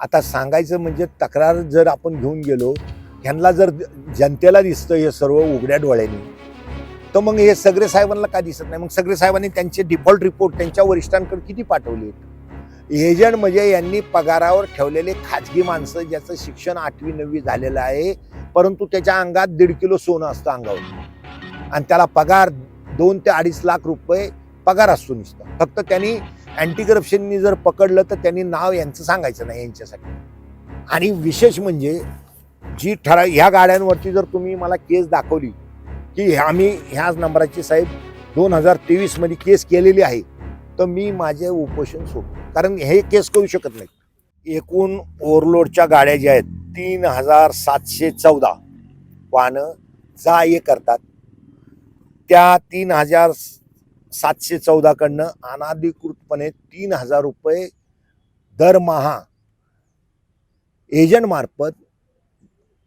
आता सांगायचं म्हणजे तक्रार जर आपण घेऊन गेलो ह्यांना जर जनतेला दिसतं हे सर्व उघड्या डोळ्यांनी तर मग हे सगळे साहेबांना का दिसत नाही? मग सगळे साहेबांनी त्यांचे डिफॉल्ट रिपोर्ट त्यांच्या वरिष्ठांकडे किती पाठवले? एजंट म्हणजे यांनी पगारावर ठेवलेले खाजगी माणसं ज्याचं शिक्षण आठवी नववी झालेलं आहे परंतु त्याच्या अंगात दीड किलो सोनं असतं अंगावर. आणि त्याला पगार दोन ते अडीच लाख रुपये पगार असतो नुसता. फक्त त्यांनी अँटी करप्शननी जर पकडलं तर त्यांनी नाव यांचं सांगायचं नाही यांच्यासाठी. आणि विशेष म्हणजे जी ठरा ह्या गाड्यांवरती जर तुम्ही मला केस दाखवली की आम्ही ह्याच नंबराची साहेब दोन हजार तेवीसमध्ये केस केलेली आहे तर मी माझे उपोषण सोडतो. कारण हे केस करू शकत नाही एकूण ओव्हरलोडच्या गाड्या ज्या आहेत तीन हजार सातशे चौदा वाहनं जा ये करतात. त्या तीन हजार सातशे चौदाकडनं अनाधिकृतपणे तीन हजार रुपये दरमहा एजंटमार्फत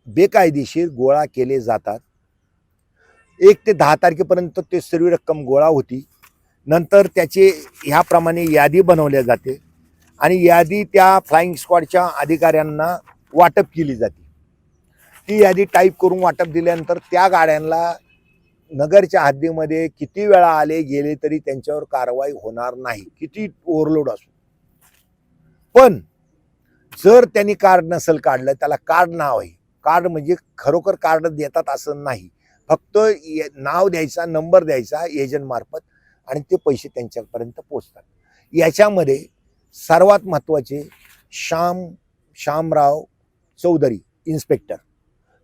बेकायदेशीर गोळा केले जातात. एक ते दहा तारखेपर्यंत ते सर्व रक्कम गोळा होती. नंतर त्याचे ह्याप्रमाणे यादी बनवल्या जाते आणि यादी त्या फ्लाईंग स्क्वॉडच्या अधिकाऱ्यांना वाटप केली जाते. ती यादी टाईप करून वाटप दिल्यानंतर त्या गाड्यांना नगरच्या हद्दीमध्ये किती वेळा आले गेले तरी त्यांच्यावर कारवाई होणार नाही. किती ओव्हरलोड असो. पण जर त्यांनी कार्ड नसेल काढलं त्याला कार्ड नाव आहे. कार्ड म्हणजे खरोखर कार्ड देतात असं नाही. फक्त ये- नाव द्यायचा नंबर द्यायचा एजंट मार्फत आणि ते पैसे त्यांच्यापर्यंत पोचतात याच्यामध्ये सर्वात महत्त्वाचे श्याम श्यामराव चौधरी इन्स्पेक्टर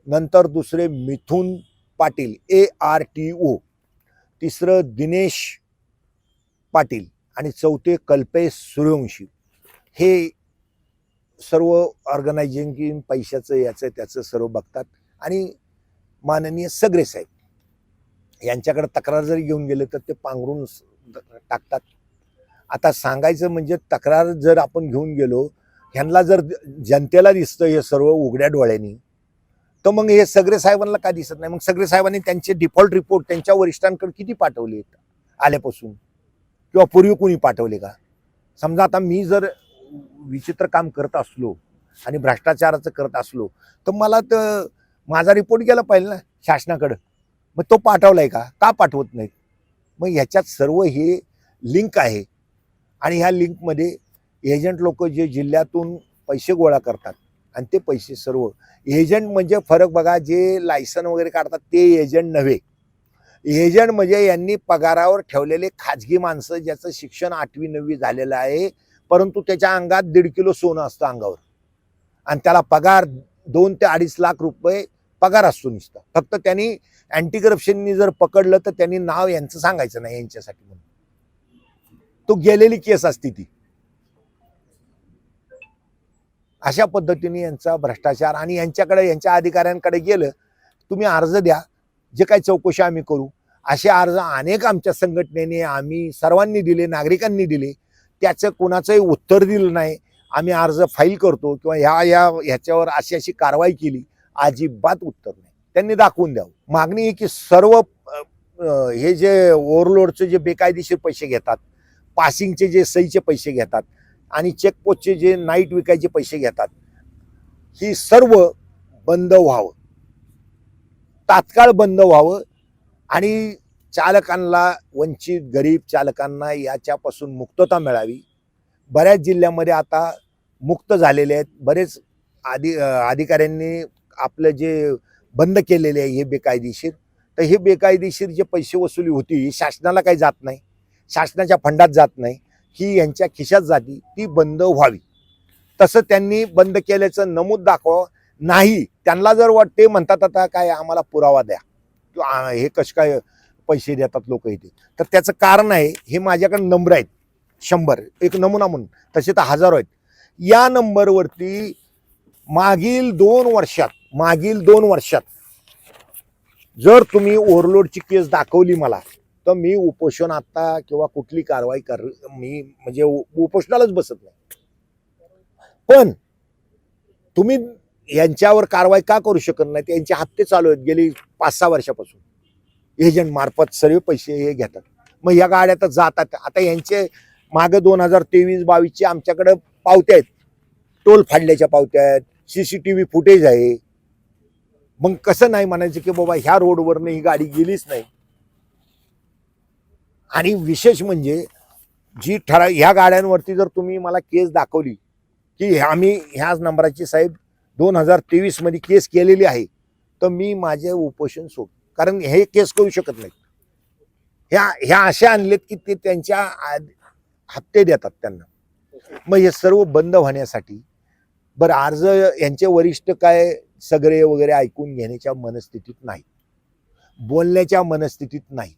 नंतर दुसरे Mithun Patil A R T O तिसरं दिनेश पाटील आणि चौथे कल्पेश सूर्यवंशी. हे सर्व ऑर्गनायझिंग पैशाचं याचं त्याचं सर्व बघतात. आणि माननीय सगळे साहेब यांच्याकडे तक्रार जरी घेऊन गेले तर ते पांघरून टाकतात. आता सांगायचं म्हणजे तक्रार जर आपण घेऊन गेलो ह्यांना जर जनतेला दिसतं हे सर्व उघड्या डोळ्यांनी तर मग हे सगळे साहेबांना का दिसत नाही? मग सगळे साहेबांनी त्यांचे डिफॉल्ट रिपोर्ट त्यांच्या वरिष्ठांकडे किती पाठवले आल्यापासून? किंवा पूर्वी कोणी पाठवले का? समजा आता मी जर विचित्र काम करत असलो आणि भ्रष्टाचाराचं करत असलो तर मला तर माझा रिपोर्ट गेला पाहिजे ना शासनाकडं. मग तो पाठवलाय का? का पाठवत नाही मग ह्याच्यात सर्व हे लिंक आहे. आणि ह्या लिंकमध्ये एजंट लोक जे जिल्ह्यातून पैसे गोळा करतात आणि ते पैसे सर्व. एजंट म्हणजे फरक बघा जे लायसन वगैरे काढतात ते एजंट नव्हे. एजंट म्हणजे यांनी पगारावर ठेवलेले खाजगी माणसं ज्याचं शिक्षण आठवी नववी झालेलं आहे परंतु त्याच्या अंगात दीड किलो सोनं असतं अंगावर. आणि त्याला पगार दोन ते अडीच लाख रुपये पगार असतो नुसता. फक्त त्यांनी अँटी करप्शननी जर पकडलं तर त्यांनी नाव यांचं सांगायचं नाही यांच्यासाठी म्हणून. तो गेलेली केस असती ती. अशा पद्धतीने यांचा भ्रष्टाचार आणि यांच्याकडे यांच्या अधिकाऱ्यांकडे गेलं तुम्ही अर्ज द्या. जे काही चौकशी आम्ही करू. असे अर्ज अनेक आमच्या संघटनेने आम्ही सर्वांनी दिले नागरिकांनी दिले. त्याचं कोणाचंही उत्तर दिलं नाही. आम्ही अर्ज फाईल करतो किंवा ह्या या ह्याच्यावर अशी अशी कारवाई केली अजिबात उत्तर नाही. त्यांनी दाखवून द्यावं. मागणी आहे की सर्व हे जे ओव्हरलोडचे जे बेकायदेशीर पैसे घेतात पासिंगचे जे सहीचे पैसे घेतात आणि चेकपोस्टचे जे नाईट विकायचे पैसे घेतात ही सर्व बंद व्हावं. तात्काळ बंद व्हावं आणि चालकांना वंचित गरीब चालकांना याच्यापासून मुक्तता मिळावी. बऱ्याच जिल्ह्यामध्ये आता मुक्त झालेले आहेत. बरेच आधी अधिकाऱ्यांनी आपलं जे बंद केलेले आहे हे बेकायदेशीर. तर हे बेकायदेशीर जे पैसे वसुली होती ही शासनाला काही जात नाही. शासनाच्या फंडात जात नाही. ही यांच्या खिशात जाती ती बंद व्हावी. तसं त्यांनी बंद केल्याचं नमूद दाखवावं. नाही त्यांना जर वाटते म्हणतात आता काय आम्हाला पुरावा द्या. हे कसे काय पैसे देतात लोक इथे? तर त्याचं कारण आहे हे माझ्याकडे नंबर आहेत. शंभर एक नमुना म्हणून. तसे तर हजारो आहेत. या नंबरवरती मागील दोन वर्षात मागील दोन वर्षात जर तुम्ही ओव्हरलोडची केस दाखवली मला तर मी उपोषण आता किंवा कुठली कारवाई कर मी म्हणजे उपोषणालाच बसत नाही. पण तुम्ही यांच्यावर कारवाई का करू शकत नाही? यांचे हप्ते चालू आहेत गेली पाच सहा वर्षापासून. एजंट मार्फत सर्व पैसे हे घेतात. मग या गाड्या तर जातात. आता यांचे मागे दोन हजार तेवीस बावीसचे आमच्याकडे पावत्या आहेत. टोल फाडल्याच्या पावत्या आहेत. सीसीटीव्ही फुटेज आहे. मग कसं नाही म्हणायचं की बाबा ह्या रोडवरनं ही गाडी गेलीच नाही. आणि विशेष म्हणजे जी ठरा ह्या गाड्यांवरती जर तुम्ही मला केस दाखवली की आम्ही ह्याच नंबराची साहेब दोन हजार तेवीसमध्ये केस केलेली आहे तर मी माझे उपोषण सोड. कारण हे केस करू शकत नाही ह्या ह्या अशा आणलेत की ते त्यांच्या आद- हप्ते देतात त्यांना. मग हे सर्व बंद होण्यासाठी बरं अर्ज यांचे वरिष्ठ काय सगळे वगैरे ऐकून घेण्याच्या मनस्थितीत नाही बोलण्याच्या मनस्थितीत नाही